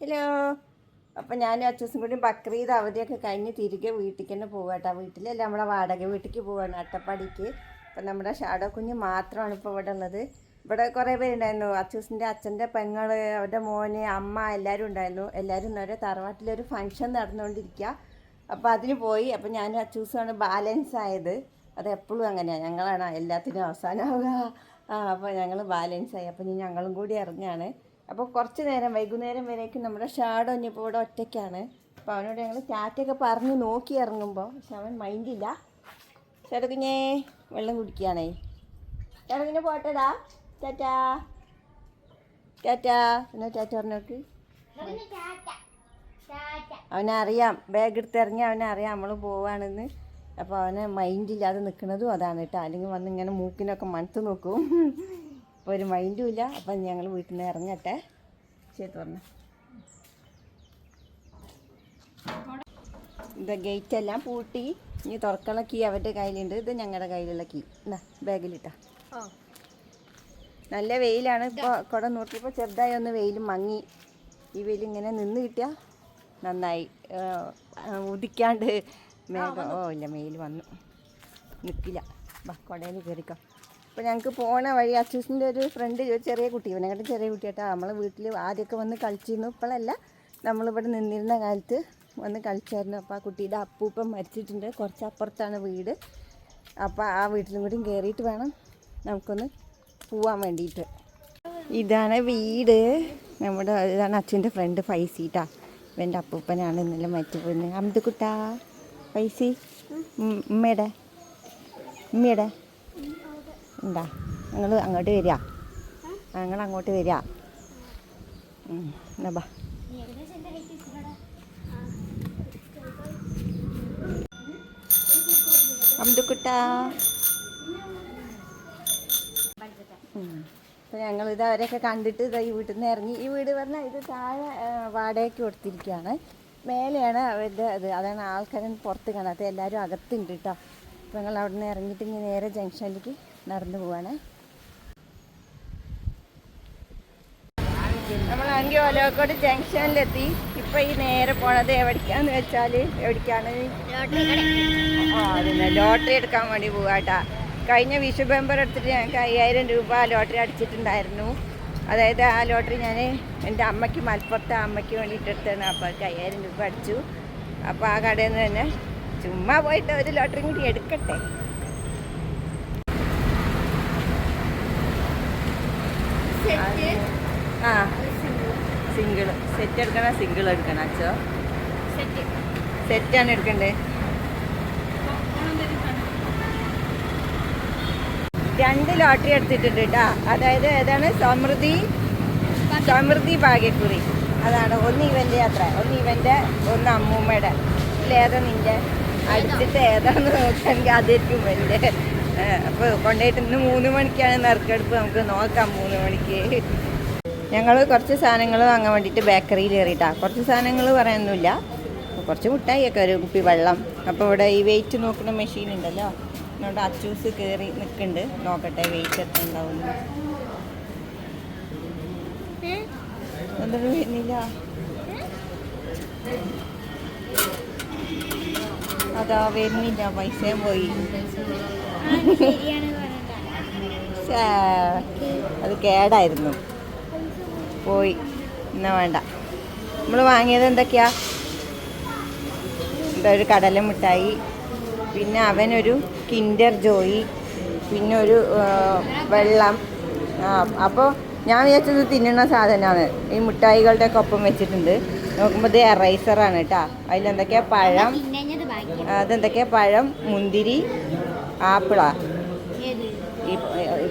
Hello. അപ്പം ഞാനും അച്ചൂസും കൂടി ബക്രീദ് അവധിയൊക്കെ കഴിഞ്ഞ് തിരികെ വീട്ടിലേക്ക് തന്നെ പോവാട്ടോ. വീട്ടിലല്ല നമ്മളെ വാടക വീട്ടിലേക്ക് പോവാണ് അട്ടപ്പാടിക്ക്. അപ്പം നമ്മുടെ ഷാഡോ കുഞ്ഞ് മാത്രമാണ് ഇപ്പോൾ ഇവിടെ ഉള്ളത്. ഇവിടെ കുറേ പേരുണ്ടായിരുന്നു. അച്ചൂസിന്റെ അച്ഛന്റെ പെങ്ങൾ അവരുടെ മോന് അമ്മ എല്ലാവരും ഉണ്ടായിരുന്നു. എല്ലാവരും ഇന്നവരെ തറവാട്ടിലൊരു ഫംഗ്ഷൻ നടന്നുകൊണ്ടിരിക്കുക അപ്പോൾ അതിന് പോയി. അപ്പോൾ ഞാൻ അച്ചൂസുമാണ് ബാലൻസ് ആയത്. അത് എപ്പോഴും അങ്ങനെയാണ് ഞങ്ങളാണ് എല്ലാത്തിനും അവസാനമാവുക ആ അപ്പോൾ ഞങ്ങൾ ബാലൻസ് ആയി. അപ്പോൾ ഇനി ഞങ്ങളും കൂടി ഇറങ്ങുകയാണ് അപ്പോൾ കുറച്ച് നേരം വൈകുന്നേരം വരേക്കും നമ്മുടെ ഷാഡോ ഇനിയിപ്പോൾ ഇവിടെ ഒറ്റയ്ക്കാണ്. അപ്പോൾ അവനോട് ഞങ്ങൾ ടാറ്റയൊക്കെ പറഞ്ഞ് നോക്കി ഇറങ്ങുമ്പോൾ പക്ഷെ അവൻ മൈൻഡില്ല ചേട്ടാ കുഞ്ഞേ വെള്ളം കുടിക്കുകയാണേ. ചേട്ടാ കുഞ്ഞെ പോട്ടടാ. ടാറ്റാ. ടാറ്റാ. എന്നാ ടാറ്റ പറഞ്ഞോക്ക്? അവനറിയാം. ബാഗ് എടുത്തിറങ്ങി അവനറിയാം നമ്മൾ പോവാണെന്ന്. അപ്പോൾ അവന് മൈൻഡില്ലാതെ നിൽക്കുന്നതും അതാണ് കേട്ടോ. അല്ലെങ്കിൽ വന്ന് ഇങ്ങനെ മൂക്കിനൊക്കെ മണത്ത് നോക്കും. അപ്പോൾ ഒരു മൈൻഡും ഇല്ല. അപ്പം ഞങ്ങൾ വീട്ടിൽ നിന്ന് ഇറങ്ങട്ടെ. ശരി പറഞ്ഞു. ഇത് ഗേറ്റ് എല്ലാം പൂട്ടി. ഇനി തുറക്കുള്ള കീ അവരുടെ കയ്യിലുണ്ട്. ഇത് ഞങ്ങളുടെ കയ്യിലുള്ള കീ എന്നാ ബാഗിലിട്ടാ നല്ല വെയിലാണ്. ഇപ്പോൾ കുട നോക്കിയപ്പോൾ ചെറുതായി ഒന്ന് വെയിൽ മങ്ങി. ഈ വെയിൽ ഇങ്ങനെ നിന്ന് കിട്ടിയാൽ നന്നായി. ഉദിക്കാണ്ട് മേഘം. ഓ ഇല്ല മെയിൽ വന്നു. നിൽക്കില്ല വാ കുടയിൽ കയറിക്കോ അപ്പോൾ ഞങ്ങൾക്ക് പോണ വഴി അച്ചൂസിന്റെ ഒരു ഫ്രണ്ട് ചെറിയ കുട്ടി. ഇവനെക്കാട്ടും ചെറിയ കുട്ടിയാട്ടാ. നമ്മളെ വീട്ടിൽ ആദ്യമൊക്കെ വന്ന് കളിച്ചിരുന്നു. ഇപ്പോഴല്ല നമ്മളിവിടെ നിന്നിരുന്ന കാലത്ത് വന്ന് കളിച്ചായിരുന്നു. അപ്പോൾ ആ കുട്ടിയുടെ അപ്പൂപ്പം മരിച്ചിട്ടുണ്ട്. കുറച്ച് അപ്പുറത്താണ് വീട്. അപ്പോൾ ആ വീട്ടിലും കൂടി കയറിയിട്ട് വേണം നമുക്കൊന്ന് പോവാൻ വേണ്ടിയിട്ട് ഇതാണ് വീട്. നമ്മുടെ ഇതാണ് അച്ഛന്റെ ഫ്രണ്ട് ഫൈസീട്ടാ ഇവന്റെ അപ്പൂപ്പനാണ് ഇന്നലെ മറ്റു പോയിരുന്നത് അമിതക്കുട്ടാ ഫൈസി ഉമ്മയുടെ ഉമ്മയുടെ എന്താ? നിങ്ങൾ അങ്ങോട്ട് വരിക. ഞങ്ങൾ അങ്ങോട്ട് വരിക. എന്നാ ബാ. അമിതക്കുട്ടാ അപ്പോൾ ഇത് അവരെയൊക്കെ കണ്ടിട്ട് ഇതാ ഈ വീട്ടിൽ നിന്ന് ഇറങ്ങി. ഈ വീട് പറഞ്ഞാൽ ഇത് താഴെ വാടകയ്ക്ക് കൊടുത്തിരിക്കുകയാണ്. മേലെയാണ് അവരുടെ ഇത്. അതാണ് ആൾക്കാരൻ പുറത്ത് കാണാത്ത എല്ലാവരും അകത്തുണ്ട് കേട്ടോ അപ്പോൾ ഞങ്ങൾ അവിടെ നിന്ന് ഇറങ്ങിയിട്ട് ഇങ്ങനെ നേരെ ജംഗ്ഷനിലേക്ക് നടന്നു പോവാണ്. നമ്മൾ അങ്കി ഒലോക്കോട് ജംഗ്ഷനിലെത്തി. ഇപ്പൊ ഈ നേരെ പോണത് എവിടേക്കാന്ന് വെച്ചാൽ എവിടേക്കാണ്? ലോട്ടറി എടുക്കാൻ വേണ്ടി പോവാട്ടാ. കഴിഞ്ഞ വിഷു ബെമ്പർ എടുത്തിട്ട് ഞങ്ങൾക്ക് അയ്യായിരം രൂപ ലോട്ടറി അടിച്ചിട്ടുണ്ടായിരുന്നു. അതായത് ആ ലോട്ടറി ഞാൻ എന്റെ അമ്മയ്ക്ക് മലപ്പുറത്തെ അമ്മയ്ക്ക് വേണ്ടിയിട്ട് എടുത്തതാണ്. അപ്പോൾ അയ്യായിരം രൂപ അടിച്ചു. അപ്പോൾ ആ കടയിൽ നിന്ന് തന്നെ ചുമ്മാ പോയിട്ട് ഒരു ലോട്ടറി കൂടി എടുക്കട്ടെ. ആ. സിംഗിൾ സെറ്റ് എടുക്കണ സിംഗിൾ എടുക്കണം അച്ഛോ. സെറ്റാണ് എടുക്കണ്ടേ? രണ്ട് ലോട്ടറി എടുത്തിട്ടുണ്ട് കേട്ടോ അതായത് ഏതാണ്? സമൃദ്ധി സമൃദ്ധി ഭാഗ്യക്കുറി. അതാണ് ഒന്ന് ഇവന്റെ അത്ര ഒന്ന് ഇവന്റെ ഒന്ന് അമ്മൂമ്മയുടെ. ഇതിലേതാ നിന്റെ അടിച്ചിട്ട് ഏതാന്ന് നോക്കാൻ അതായിരിക്കും എന്റെ അപ്പോൾ കൊണ്ടുപോയിട്ട് ഇന്ന് മൂന്ന് മണിക്കാണ് നറുക്കെടുപ്പ്. നമുക്ക് നോക്കാം മൂന്ന് മണിക്ക്. ഞങ്ങൾ കുറച്ച് സാധനങ്ങൾ വാങ്ങാൻ വേണ്ടിയിട്ട് ബേക്കറിയിൽ കയറിയിട്ടാണ് കുറച്ച് സാധനങ്ങൾ പറയാനൊന്നുമില്ല. കുറച്ച് മുട്ടായിയൊക്കെ ഒരു കുപ്പി വെള്ളം. അപ്പോൾ ഇവിടെ ഈ വെയിറ്റ് നോക്കുന്ന മെഷീൻ ഉണ്ടല്ലോ. എന്നോട് അച്ചൂസ് കയറി നിൽക്കുന്നുണ്ട് നോക്കട്ടെ വെയിറ്റ് എത്ര ഉണ്ടാവുന്നു. വരുന്നില്ല അതാ വരുന്നില്ല. പൈസയും പോയി. അത് കേടായിരുന്നു. പോയി. എന്നാ വേണ്ട. നമ്മൾ വാങ്ങിയത് എന്തൊക്കെയാ? എന്താ ഒരു കടല മിഠായി പിന്നെ അവനൊരു കിൻഡർ ജോയി പിന്നെ ഒരു വെള്ളം. അപ്പോൾ ഞാൻ വിചാരിച്ചത് തിന്നുന്ന സാധനമാണ് ഈ മിഠായികളുടെ ഒക്കെ ഒപ്പം വെച്ചിട്ടുണ്ട്. നോക്കുമ്പോൾ ഇത് എറൈസറാണ് കേട്ടോ. അതിലെന്തൊക്കെയാ? പഴം അതെന്തൊക്കെയാ? പഴം മുന്തിരി ആപ്പിളാ.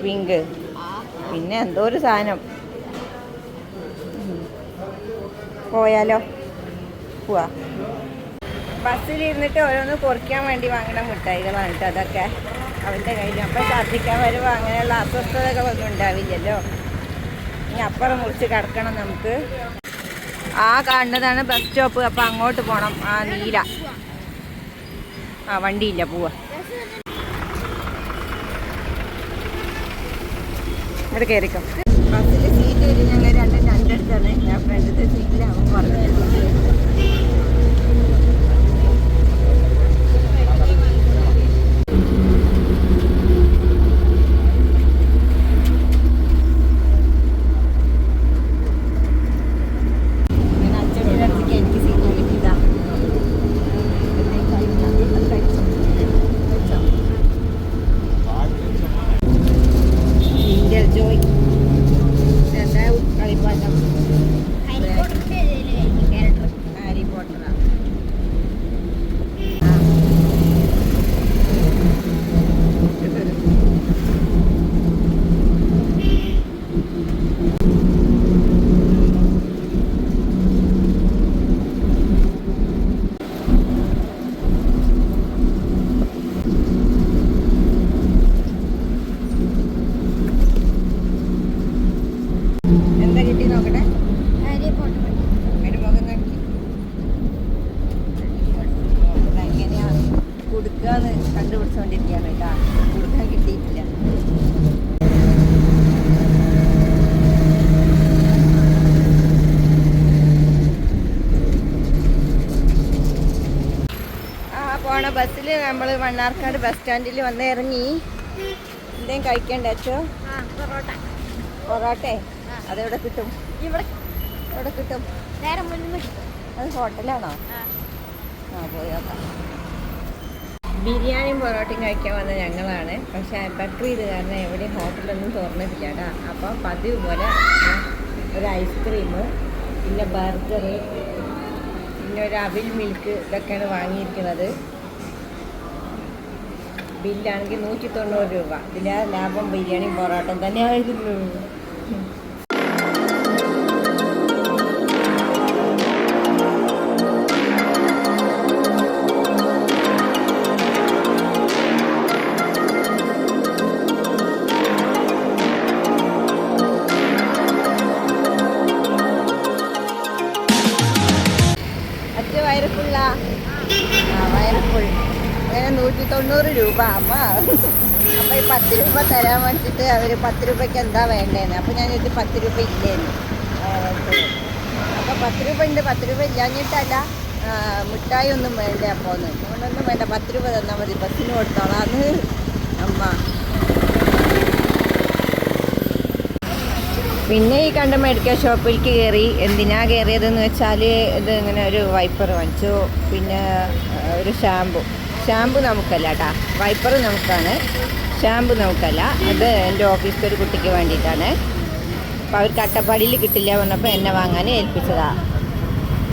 പിങ്ക്. പിന്നെ എന്തോ ഒരു സാധനം. പോയാലോ? പോവാ. ബസ്സിലിരുന്നിട്ട് ഓരോന്ന് പൊറിക്കാൻ വേണ്ടി വാങ്ങുന്ന മിഠായികളാണ് കേട്ടോ അതൊക്കെ. അവന്റെ കയ്യിൽ അപ്പം ഛർദ്ദിക്കാൻ വരുമ്പോൾ അങ്ങനെയുള്ള അസ്വസ്ഥതകളൊന്നും ഉണ്ടാവില്ലല്ലോ. ഇനി അപ്പുറം മുറിച്ച് കിടക്കണം നമുക്ക്. ആ കാണുന്നതാണ് ബസ് സ്റ്റോപ്പ്. അപ്പം അങ്ങോട്ട് പോകണം ആ നീല. ആ വണ്ടിയില്ല. പോവാ. ഇവിടെ കയറിക്കോ ബസ്സിൽ സീറ്റ് ഞങ്ങൾ അടുത്താണ്. ഞാൻ ഫ്രണ്ടിലത്തെ സീറ്റിൽ അവൻ പറഞ്ഞത് പിടിച്ചുകൊണ്ടിരിക്കുകയാണ് കേട്ടോ. കൊടുക്കാൻ കിട്ടിയിട്ടില്ല. പോണ ബസ്സിൽ നമ്മൾ മണ്ണാർക്കാട് ബസ് സ്റ്റാൻഡിൽ വന്ന് ഇറങ്ങി. എന്തേം കഴിക്കണ്ടേ അച്ചോ പൊറോട്ടേ. അതെവിടെ കിട്ടും? ഇവിടെ. എവിടെ കിട്ടും? നേരെ മുന്നിൽ അത് ഹോട്ടലാണോ? ആ പോയി നോക്കാം. ബിരിയാണിയും പൊറോട്ടയും കഴിക്കാൻ വന്ന ഞങ്ങളാണ്. പക്ഷേ ബക്രീദ് കാരണം എവിടെയും ഹോട്ടലൊന്നും തുറന്നിട്ടില്ല കേട്ടോ അപ്പോൾ പതിവ് പോലെ ഒരു ഐസ്ക്രീം പിന്നെ ബർഗർ പിന്നെ ഒരു അവിൽ മിൽക്ക് ഇതൊക്കെയാണ് വാങ്ങിയിരിക്കുന്നത്. ബില്ലാണെങ്കിൽ നൂറ്റി തൊണ്ണൂറ് രൂപ. ഇതിന്റെ ലാഭം ബിരിയാണിയും പൊറോട്ടയും തന്നെയായിരുന്നു. അമ്മ. അപ്പോൾ ഈ പത്ത് രൂപ തരാൻ വേണ്ടിയിട്ട് അവർ പത്ത് രൂപയ്ക്ക് എന്താ വേണ്ടേന്ന്. ഞാൻ ഇത് പത്ത് രൂപ ഇല്ലേന്ന്. അപ്പോൾ പത്ത് രൂപ ഉണ്ട് പത്ത് രൂപ ഇല്ലാഞ്ഞിട്ടല്ല മിഠായി ഒന്നും വേണ്ട അപ്പോൾ ഒന്ന് അതുകൊണ്ടൊന്നും വേണ്ട. പത്ത് രൂപ തന്നാൽ മതി. ബസ്സിന് കൊടുത്തോളാന്ന്. അമ്മ. പിന്നെ ഈ കണ്ട മെഡിക്കൽ ഷോപ്പിലേക്ക് കയറി എന്തിനാ കയറിയതെന്ന് വെച്ചാൽ ഇത് ഇങ്ങനെ ഒരു വൈപ്പർ വാങ്ങിച്ചു. പിന്നെ ഒരു ഷാമ്പു ഷാമ്പു നമുക്കല്ല കേട്ടാ വൈപ്പർ നമുക്കാണ്. ഷാമ്പു നമുക്കല്ല. അത് എന്റെ ഓഫീസിൽ ഒരു കുട്ടിക്ക് വേണ്ടിയിട്ടാണ്. അപ്പോൾ അവർക്ക് അട്ടപ്പാടിയിൽ കിട്ടില്ല പറഞ്ഞപ്പോൾ എന്നെ വാങ്ങാൻ ഏൽപ്പിച്ചതാ.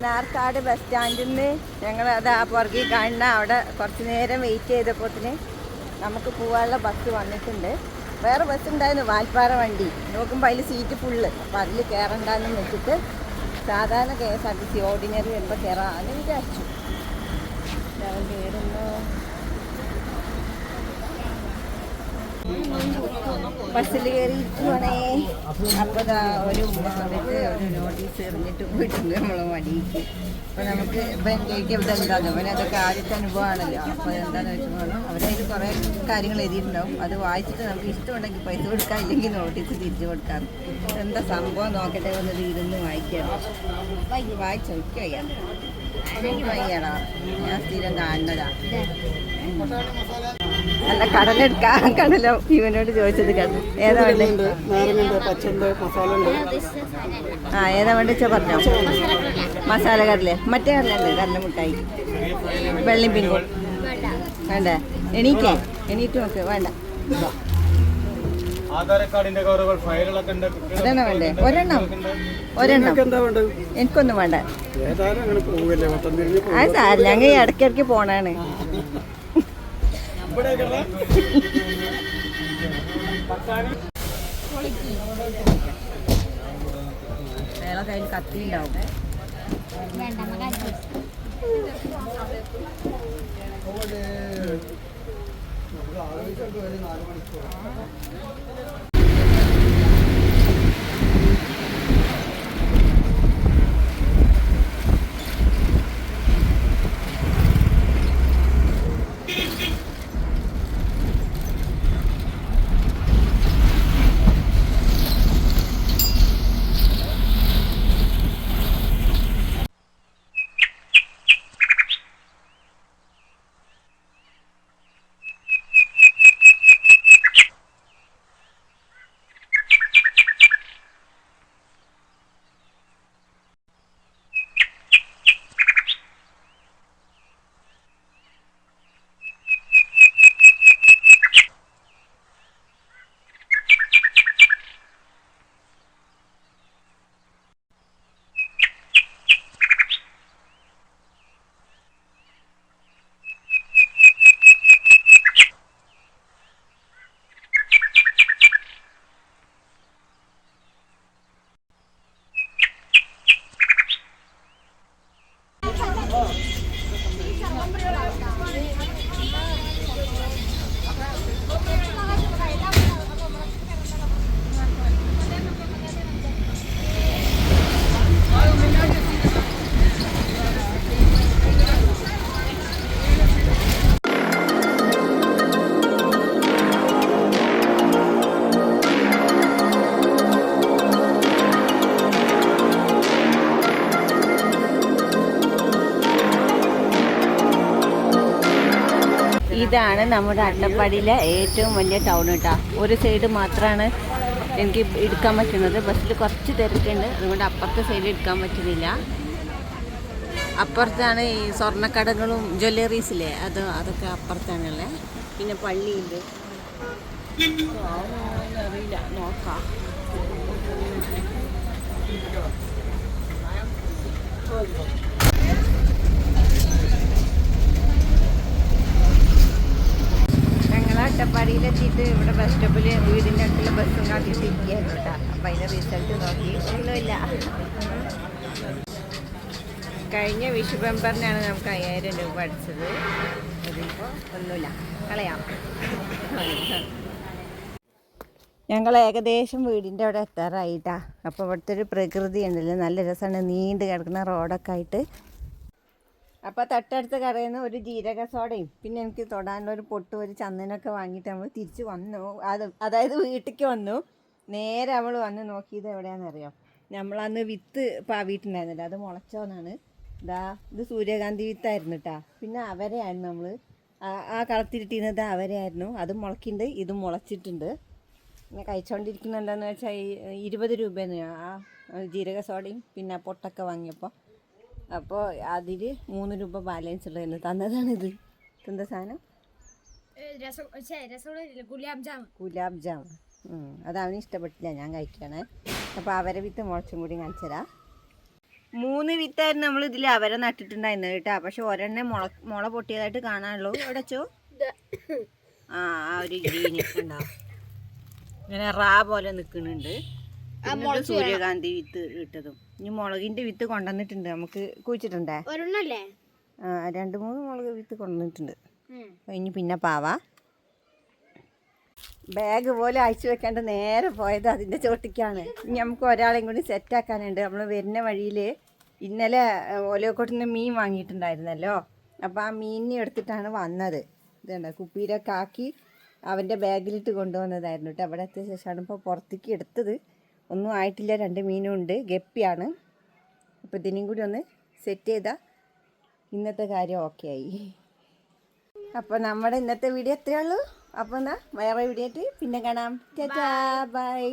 നാർക്കാട് ബസ് സ്റ്റാൻഡിൽ നിന്ന് ഞങ്ങൾ അത് ആ പുറകിൽ കാണുന്ന അവിടെ കുറച്ച് നേരം വെയിറ്റ് ചെയ്തപ്പോത്തിന് നമുക്ക് പോകാനുള്ള ബസ് വന്നിട്ടുണ്ട്. വേറെ ബസ് ഉണ്ടായിരുന്നു വാൽപ്പാറ വണ്ടി. നോക്കുമ്പോൾ അതിൽ സീറ്റ് ഫുള്ള് അപ്പോൾ അതിൽ കയറണ്ടെന്ന് വെച്ചിട്ട് സാധാരണ K S R T C ordinary വരുമ്പോൾ കയറാമെന്ന് വിചാരിച്ചു. ഞാൻ കയറി ബസ്സിൽ കയറിയിരിക്കുവാണേ അപ്പോൾ ദാ ഒരു വന്നിട്ട് ഒരു നോട്ടീസ് എറിഞ്ഞിട്ട് പോയിട്ടുണ്ട് നമ്മളെ വടിക്ക് അപ്പൊ നമുക്ക് ഇപ്പം എനിക്ക് ഇവിടെ എന്താണ് അവൻ അതൊക്കെ ആദ്യത്തെ അനുഭവമാണല്ലോ. അപ്പൊ എന്താണെന്ന് വെച്ചാൽ അവരതിൽ കുറേ കാര്യങ്ങൾ എഴുതിയിട്ടുണ്ടാവും. അത് വായിച്ചിട്ട് നമുക്ക് ഇഷ്ടമുണ്ടെങ്കിൽ പൈസ കൊടുക്കാം ഇല്ലെങ്കിൽ നോട്ടീസ് തിരിച്ചു കൊടുക്കാം. എന്താ സംഭവം? നോക്കട്ടെ ഒന്ന് ഇരുന്ന് വായിക്കാം. വായിച്ചു വയ്യ എനിക്ക് വയ്യടാ ഞാൻ സ്ഥിരം കാണുന്നതാ അല്ല കടലെടുക്കാം കടലോ ഇവനോട് ചോദിച്ചത് ഏതാ വേണ്ടത് നാരങ്ങുണ്ട് മസാല ഉണ്ട്? ആ ഏതാ വേണ്ട വെച്ചാ പറഞ്ഞോ. മസാല കടല. മറ്റേ കടലുണ്ട് കടല മുട്ടായി വെള്ളം പിങ്കും വേണ്ട. വേണ്ട? എണീക്കേ എണീറ്റ് നോക്ക്. വേണ്ട. അതാണോ വേണ്ടേ? ഒരെണ്ണം. ഒരെണ്ണം. എനിക്കൊന്നും വേണ്ട. അത് സാരില്ല അങ്ങ് ഇടയ്ക്കിടയ്ക്ക് പോണാണ് കത്തിണ്ടാവും കയ്യിൽ കത്തി ഉണ്ടാവും വേണ്ട ഒരു നാല് മണിക്കൂർ. ഇതാണ് നമ്മുടെ അട്ടപ്പാടിയിലെ ഏറ്റവും വലിയ ടൗൺ കേട്ടോ ഒരു സൈഡ് മാത്രമാണ് എനിക്ക് എടുക്കാൻ പറ്റുന്നത്. ബസ്സിൽ കുറച്ച് തിരക്കുണ്ട്. അതുകൊണ്ട് അപ്പുറത്തെ സൈഡ് എടുക്കാൻ പറ്റുന്നില്ല. അപ്പുറത്താണ് ഈ സ്വർണക്കടകളും ജ്വല്ലറീസില്ലേ അത് അതൊക്കെ അപ്പുറത്താണുള്ളത് പിന്നെ പള്ളിയുണ്ട് അറിയില്ല. നോക്കാം. അട്ടപ്പാടിയിലെത്തിയിട്ട് ഇവിടെ ബസ് സ്റ്റോപ്പിൽ വീടിന്റെ അടുത്തുള്ള ബസ്സും കാട്ടിയിട്ട് ഇരിക്കുകയായിരുന്നു കേട്ടോ. അപ്പം അതിന്റെ റിസൾട്ട് നോക്കി. ഒന്നുമില്ല. കഴിഞ്ഞ വിഷു ബമ്പറിനാണ് നമുക്ക് അയ്യായിരം രൂപ അടിച്ചത്. അതിപ്പോൾ ഒന്നുമില്ല. കളയാം. ഞങ്ങൾ ഏകദേശം വീടിന്റെ അവിടെ എത്താറായിട്ടാ. അപ്പോൾ ഇവിടുത്തെ ഒരു പ്രകൃതി ഉണ്ടല്ലോ നല്ല രസമാണ്. നീണ്ട് കിടക്കുന്ന റോഡൊക്കെ ആയിട്ട് അപ്പോൾ തൊട്ടടുത്ത കടയിൽ നിന്ന് ഒരു ജീരക സോഡയും പിന്നെ എനിക്ക് തൊടാനുള്ള ഒരു പൊട്ടും ഒരു ചന്ദനൊക്കെ വാങ്ങിയിട്ട് നമ്മൾ തിരിച്ച് വന്നു. അത് അതായത് വീട്ടിലേക്ക് വന്നു. നേരെ അവൾ വന്ന് നോക്കിയത് എവിടെയാണെന്നറിയാം? നമ്മളന്ന് വിത്ത് പാവിയിട്ടുണ്ടായിരുന്നില്ല അത് മുളച്ചോന്നാണ്. ഇതാ ഇത് സൂര്യകാന്തി വിത്തായിരുന്നു കേട്ടാ പിന്നെ അവരെയായിരുന്നു നമ്മൾ ആ കളത്തിരിട്ടിരുന്നത് അവരെയായിരുന്നു. അത് മുളക്കുന്നുണ്ട് ഇത് മുളച്ചിട്ടുണ്ട്. പിന്നെ കഴിച്ചുകൊണ്ടിരിക്കുന്നത് എന്താണെന്ന് വെച്ചാൽ ഇരുപത് രൂപയെന്ന് ആ ജീരക സോഡയും പിന്നെ പൊട്ടൊക്കെ വാങ്ങിയപ്പോൾ അപ്പോൾ അതിൽ മൂന്ന് രൂപ ബാലൻസ് ഉള്ളതെന്ന് തന്നതാണിത് എന്താ സാധനം? ഗുലാബ് ജാം. ഉം, അത് അവന് ഇഷ്ടപ്പെട്ടില്ല ഞാൻ കഴിക്കണേ. അപ്പോൾ അവരെ വിത്ത് മുളച്ചും കൂടി കാണിച്ചുതരാം മൂന്ന് വിത്തായിരുന്നു നമ്മൾ ഇതിൽ അവരെ നട്ടിട്ടുണ്ടായിരുന്നത് കേട്ടോ. പക്ഷെ ഒരെണ്ണം മുള മുള പൊട്ടിയതായിട്ട് കാണാനുള്ളൂ. എവിടെ ചോ ആ ആ ഒരു ഇങ്ങനെ റാ പോലെ നിൽക്കുന്നുണ്ട് സൂര്യകാന്തി വിത്ത് ഇട്ടതും. ഇനി മുളകിന്റെ വിത്ത് കൊണ്ടുവന്നിട്ടുണ്ട്. നമുക്ക് കുഴിച്ചിട്ടുണ്ടേ? ഒരെണ്ണല്ലേ? ആ രണ്ട് മൂന്ന് മുളക് വിത്ത് കൊണ്ടുവന്നിട്ടുണ്ട്. ഇനി പിന്നെ പാവാ. ബാഗ് പോലെ അയച്ചു വെക്കാണ്ട് നേരെ പോയത് അതിന്റെ ചോട്ടിക്കാണ്. ഇനി നമുക്ക് ഒരാളെയും കൂടി സെറ്റാക്കാനുണ്ട് നമ്മൾ വരുന്ന വഴിയിൽ ഇന്നലെ ഓലക്കോട്ടിൽ നിന്ന് മീൻ വാങ്ങിയിട്ടുണ്ടായിരുന്നല്ലോ. അപ്പോൾ ആ മീനിനെ എടുത്തിട്ടാണ് വന്നത്. ഇതുണ്ട് കുപ്പിയിലൊക്കെ ആക്കി അവന്റെ ബാഗിലിട്ട് കൊണ്ടുവന്നതായിരുന്നു കേട്ടോ. അവിടെ എത്തിയ ശേഷമാണ് ഇപ്പോൾ പുറത്തേക്ക് എടുത്തത്. ഒന്നും ആയിട്ടില്ല രണ്ട് മീനും ഉണ്ട്. ഗപ്പിയാണ്. അപ്പോൾ ഇതിനെയും കൂടി ഒന്ന് സെറ്റ് ചെയ്താൽ ഇന്നത്തെ കാര്യം ഓക്കെ ആയി. അപ്പോൾ നമ്മുടെ ഇന്നത്തെ വീഡിയോ എത്രയേ ഉള്ളൂ. അപ്പോൾ എന്നാൽ വേറെ വീഡിയോ ആയിട്ട് പിന്നെ കാണാം. Tata bye